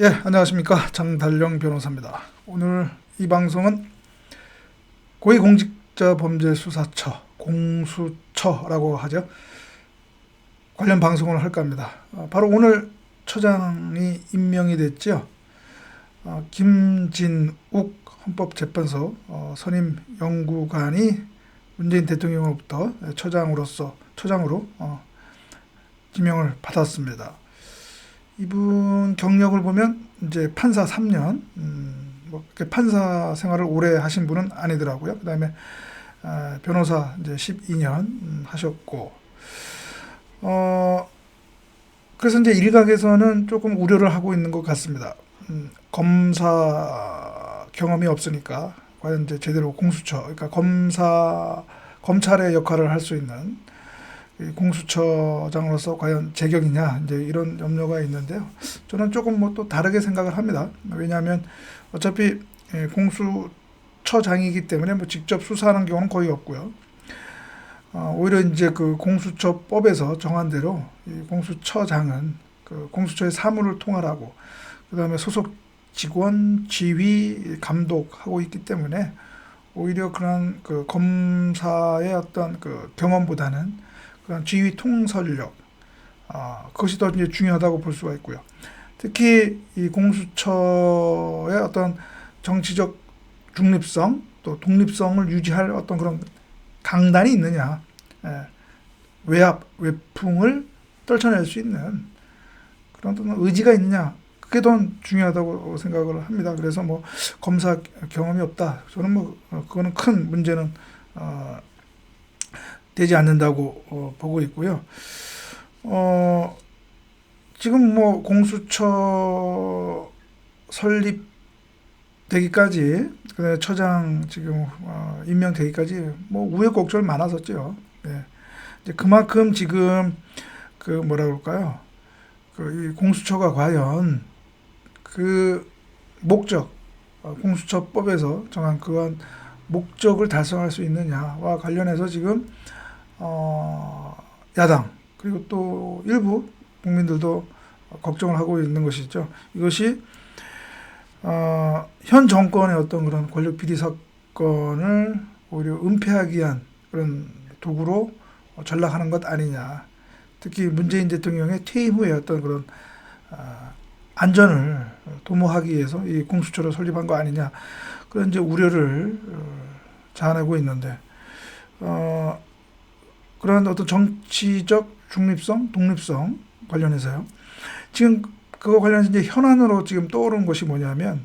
예, 안녕하십니까. 장달령 변호사입니다. 오늘 이 방송은 고위공직자범죄수사처, 공수처라고 하죠. 관련 방송을 할까 합니다. 어, 바로 오늘 처장이 임명이 됐죠. 어, 김진욱 헌법재판소 어, 선임 연구관이 문재인 대통령으로부터 처장으로서 처장으로 어, 지명을 받았습니다. 이분 경력을 보면 이제 판사 3년, 음, 뭐 판사 생활을 오래 하신 분은 아니더라고요. 그 다음에 아, 변호사 이제 12년 음, 하셨고, 어 그래서 이제 일각에서는 조금 우려를 하고 있는 것 같습니다. 음, 검사 경험이 없으니까 과연 이제 제대로 공수처, 그러니까 검사 검찰의 역할을 할 수 있는 이 공수처장으로서 과연 제격이냐 이제 이런 염려가 있는데요. 저는 조금 뭐 또 다르게 생각을 합니다. 왜냐하면 어차피 예, 공수처장이기 때문에 뭐 직접 수사하는 경우는 거의 없고요. 어, 오히려 이제 그 공수처법에서 정한 대로 이 공수처장은 그 공수처의 사무를 통할하고 그 다음에 소속 직원 지휘 감독하고 있기 때문에 오히려 그런 그 검사의 어떤 그 경험보다는 그런 지휘 통솔력. 아, 그것이 더 이제 중요하다고 볼 수가 있고요. 특히 이 공수처의 어떤 정치적 중립성 또 독립성을 유지할 어떤 그런 강단이 있느냐, 예, 외압 외풍을 떨쳐낼 수 있는 그런 어떤 의지가 있느냐, 그게 더 중요하다고 생각을 합니다. 그래서 뭐 검사 경험이 없다, 저는 뭐 어, 그거는 큰 문제는 어, 되지 않는다고 어, 보고 있고요. 어, 지금 뭐 공수처 설립되기까지 그다음에 처장 지금 어, 임명되기까지 뭐 우여곡절 많았었죠. 네. 이제 그만큼 지금 그 뭐라 그럴까요? 그이 공수처가 과연 그 목적 어, 공수처법에서 정한 그한 목적을 달성할 수 있느냐와 관련해서 지금 어, 야당 그리고 또 일부 국민들도 걱정을 하고 있는 것이죠. 이것이 어, 현 정권의 어떤 그런 권력 비리 사건을 오히려 은폐하기 위한 그런 도구로 전락하는 것 아니냐. 특히 문재인 대통령의 퇴임 후에 어떤 그런 어, 안전을 도모하기 위해서 이 공수처를 설립한 거 아니냐. 그런 이제 우려를 어, 자아내고 있는데, 어, 그런 어떤 정치적 중립성, 독립성 관련해서요. 지금 그거 관련해서 이제 현안으로 지금 떠오르는 것이 뭐냐면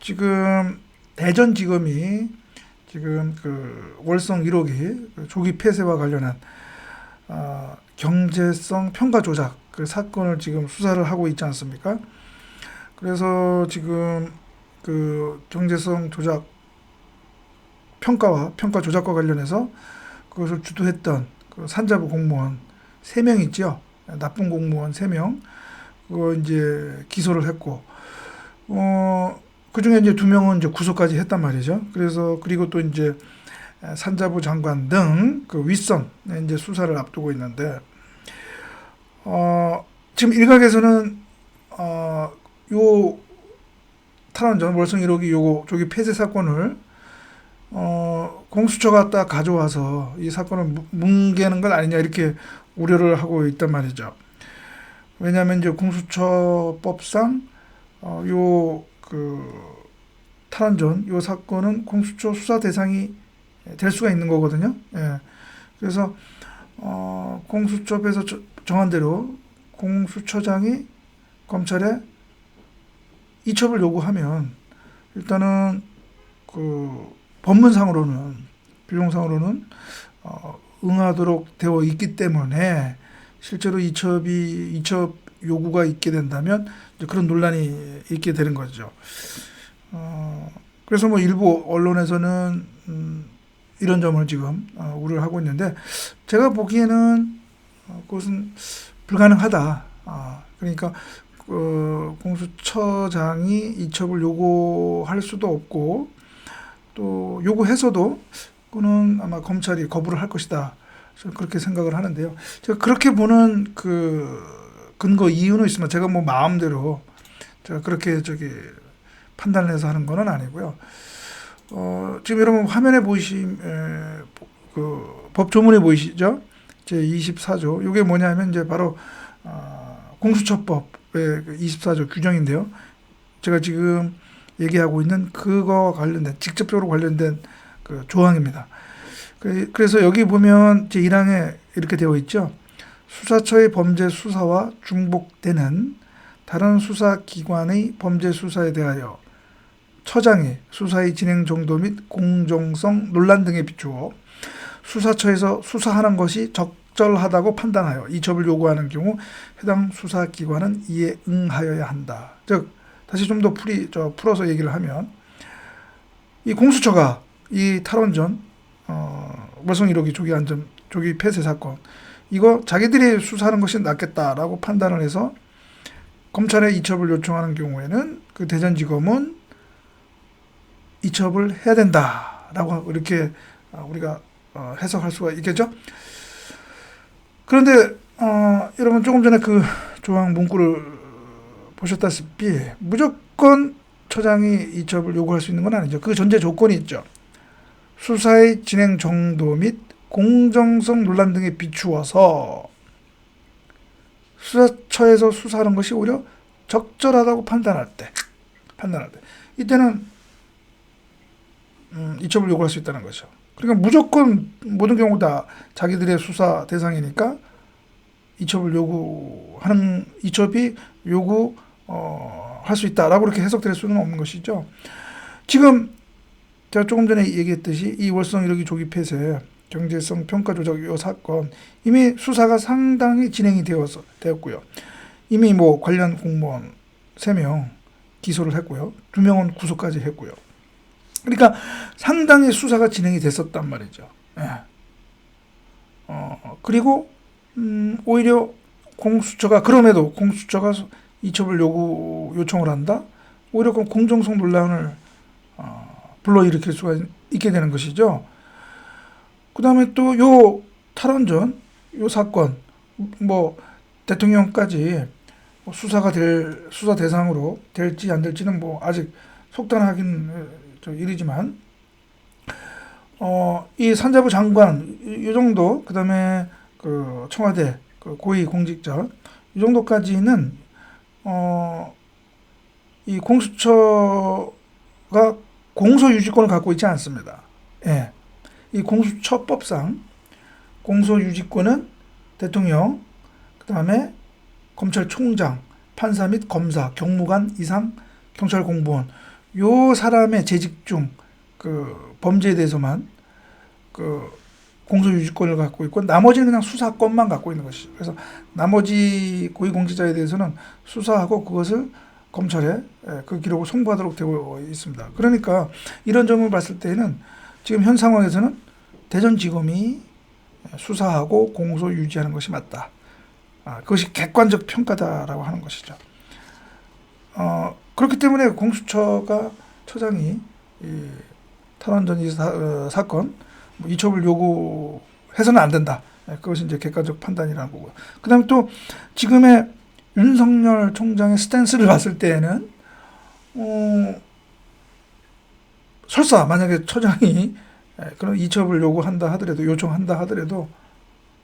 지금 대전지검이 지금 그 월성 1호기 그 조기 폐쇄와 관련한 어, 경제성 평가 조작 그 사건을 지금 수사를 하고 있지 않습니까? 그래서 지금 그 경제성 조작 평가와 평가 조작과 관련해서 그것을 주도했던 그 산자부 공무원 세명 있죠. 나쁜 공무원 세 명. 그거 이제 기소를 했고, 어, 그 중에 이제 두 명은 이제 구속까지 했단 말이죠. 그래서, 그리고 또 이제 산자부 장관 등 그 윗선 이제 수사를 앞두고 있는데, 어, 지금 일각에서는, 어, 요 탈원전 월성 1호기 요거 조기 폐쇄 사건을 어, 공수처가 딱 가져와서 이 사건을 뭉개는 것 아니냐 이렇게 우려를 하고 있단 말이죠. 왜냐하면 이제 공수처법상 어, 요그 탈원전 요 사건은 공수처 수사 대상이 될 수가 있는 거거든요. 예. 그래서 어, 공수처에서 정한 대로 공수처장이 검찰에 이첩을 요구하면 일단은 그 법문상으로는 규정상으로는 어, 응하도록 되어 있기 때문에 실제로 이첩이 이첩 요구가 있게 된다면 그런 논란이 있게 되는 거죠. 어, 그래서 뭐 일부 언론에서는 음, 이런 점을 지금 어, 우려를 하고 있는데 제가 보기에는 어, 그것은 불가능하다. 아, 그러니까 그 공수처장이 이첩을 요구할 수도 없고 또 요구해서도 그는 아마 검찰이 거부를 할 것이다. 저는 그렇게 생각을 하는데요. 제가 그렇게 보는 그 근거 이유는 있으면 제가 뭐 마음대로 제가 그렇게 저기 판단을 해서 하는 거는 아니고요. 어, 지금 여러분 화면에 보이신 에, 그 법조문에 보이시죠? 제 24조. 이게 뭐냐면 이제 바로 어, 공수처법의 그 24조 규정인데요. 제가 지금 얘기하고 있는 그거 관련된 직접적으로 관련된 그 조항입니다. 그- 그래서 여기 보면 제 1항에 이렇게 되어 있죠. 수사처의 범죄 수사와 중복되는 다른 수사기관의 범죄 수사에 대하여 처장이 수사의 진행 정도 및 공정성 논란 등에 비추어 수사처에서 수사하는 것이 적절하다고 판단하여 이첩을 요구하는 경우 해당 수사기관은 이에 응하여야 한다. 즉 다시 좀 더 풀이 저 풀어서 얘기를 하면 이 공수처가 이 탈원전 어, 월성 1호기 조기 안전 조기 폐쇄 사건 이거 자기들이 수사하는 것이 낫겠다라고 판단을 해서 검찰에 이첩을 요청하는 경우에는 그 대전지검은 이첩을 해야 된다라고 이렇게 어, 우리가 어, 해석할 수가 있겠죠. 그런데 어, 여러분 조금 전에 그 조항 문구를 보셨다시피 무조건 처장이 이첩을 요구할 수 있는 건 아니죠. 그 전제 조건이 있죠. 수사의 진행 정도 및 공정성 논란 등에 비추어서 수사처에서 수사하는 것이 오히려 적절하다고 판단할 때, 판단할 때, 이때는 음, 이첩을 요구할 수 있다는 거죠. 그러니까 무조건 모든 경우 다 자기들의 수사 대상이니까 이첩을 요구하는 이첩이 요구 어, 할 수 있다라고 그렇게 해석될 수는 없는 것이죠. 지금 제가 조금 전에 얘기했듯이 이 월성 1호기 조기 폐쇄 경제성 평가 조작 요 사건 이미 수사가 상당히 진행이 되어서 되었고요. 이미 뭐 관련 공무원 3명 기소를 했고요. 2명은 구속까지 했고요. 그러니까 상당히 수사가 진행이 됐었단 말이죠. 예. 어, 그리고 음, 오히려 공수처가 그럼에도 공수처가 이첩을 요구 요청을 한다. 오히려 그 공정성 논란을 어, 불러일으킬 수가 있게 되는 것이죠. 그 다음에 또 요 탈원전 요 사건 뭐 대통령까지 뭐 수사가 될 수사 대상으로 될지 안 될지는 뭐 아직 속단하긴 저 일이지만 어 이 산자부 장관 이, 이 정도 그다음에 그 청와대 그 고위 공직자 이 정도까지는 어 이 공수처가 공소 유지권을 갖고 있지 않습니다. 예. 이 공수처법상 공소 유지권은 대통령, 그 다음에 검찰총장, 판사 및 검사, 경무관 이상 경찰 공무원 요 사람의 재직 중 그 범죄에 대해서만 그 공소 유지권을 갖고 있고 나머지는 그냥 수사권만 갖고 있는 것이죠. 그래서 나머지 고위공직자에 대해서는 수사하고 그것을 검찰에 예, 그 기록을 송부하도록 되어 있습니다. 그러니까 이런 점을 봤을 때는 지금 현 상황에서는 대전지검이 수사하고 공소 유지하는 것이 맞다. 아, 그것이 객관적 평가다라고 하는 것이죠. 어, 그렇기 때문에 공수처가 처장이 이 탈원전 이 사, 어, 사건 뭐 이첩을 요구해서는 안 된다. 예, 그것이 이제 객관적 판단이라는 거고요. 그 다음에 또 지금의 윤석열 총장의 스탠스를 봤을 때에는 어, 설사 만약에 처장이 예, 그런 이첩을 요구한다 하더라도 요청한다 하더라도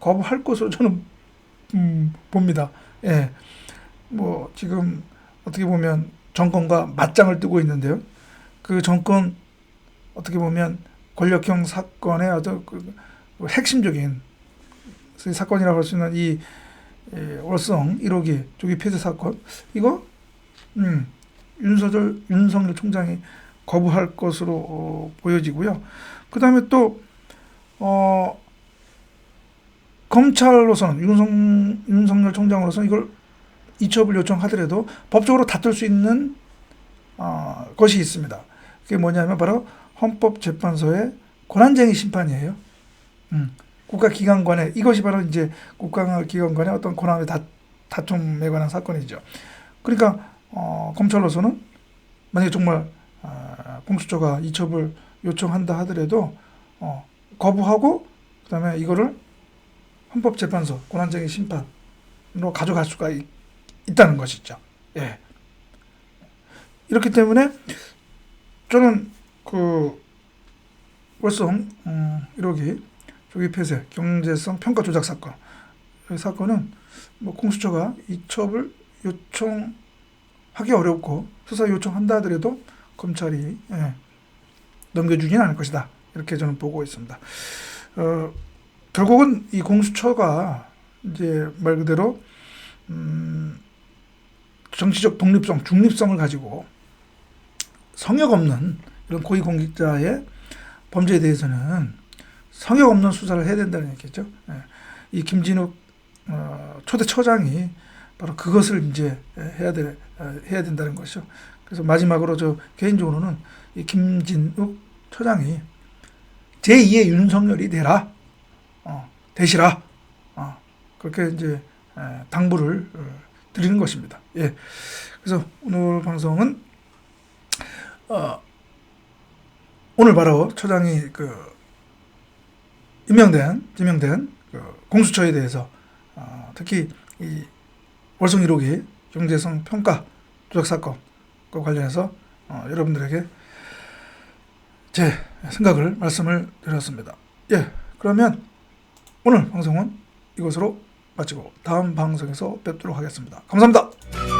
거부할 것으로 저는 음, 봅니다. 예, 뭐 지금 어떻게 보면 정권과 맞짱을 뜨고 있는데요. 그 정권 어떻게 보면 권력형 사건의 어떤 그 핵심적인 사건이라고 할 수 있는 이 예, 월성 1호기 조기 폐쇄 사건 이거 음, 윤석열 윤석열 총장이 거부할 것으로 어, 보여지고요. 그 다음에 또 어, 검찰로서는 윤석, 윤석열 총장으로서는 이걸 이첩을 요청하더라도 법적으로 다툴 수 있는 어, 것이 있습니다. 그게 뭐냐면 바로 헌법재판소의 권한쟁의 심판이에요. 음, 국가기관관의 이것이 바로 이제 국가기관관의 어떤 권한의 다, 다툼에 관한 사건이죠. 그러니까 어, 검찰로서는 만약에 정말 어, 공수처가 이첩을 요청한다 하더라도 어, 거부하고 그다음에 이거를 헌법재판소 권한쟁의 심판으로 가져갈 수가 있, 있다는 것이죠. 예. 이렇기 때문에 저는 그 월성 음, 1호기 조기 폐쇄 경제성 평가 조작 사건 이 사건은 뭐 공수처가 이첩을 요청하기 어렵고 수사 요청한다 하더라도 검찰이 예, 넘겨주지는 않을 것이다 이렇게 저는 보고 있습니다. 어, 결국은 이 공수처가 이제 말 그대로 음, 정치적 독립성, 중립성을 가지고 성역 없는 이런 고위공직자의 범죄에 대해서는 성역 없는 수사를 해야 된다는 얘기죠. 예. 이 김진욱 어, 초대 처장이 바로 그것을 이제 해야 돼 해야 된다는 것이죠. 그래서 마지막으로 저 개인적으로는 이 김진욱 처장이 제2의 윤석열이 되라, 어, 되시라, 어, 그렇게 이제 에, 당부를 어, 드리는 것입니다. 예. 그래서 오늘 방송은 어, 오늘 바로 처장이 그 임명된 지명된 그 공수처에 대해서 어, 특히 이 월성 1호기 경제성 평가 조작 사건과 관련해서 어, 여러분들에게 제 생각을 말씀을 드렸습니다. 예, 그러면 오늘 방송은 이것으로 마치고 다음 방송에서 뵙도록 하겠습니다. 감사합니다.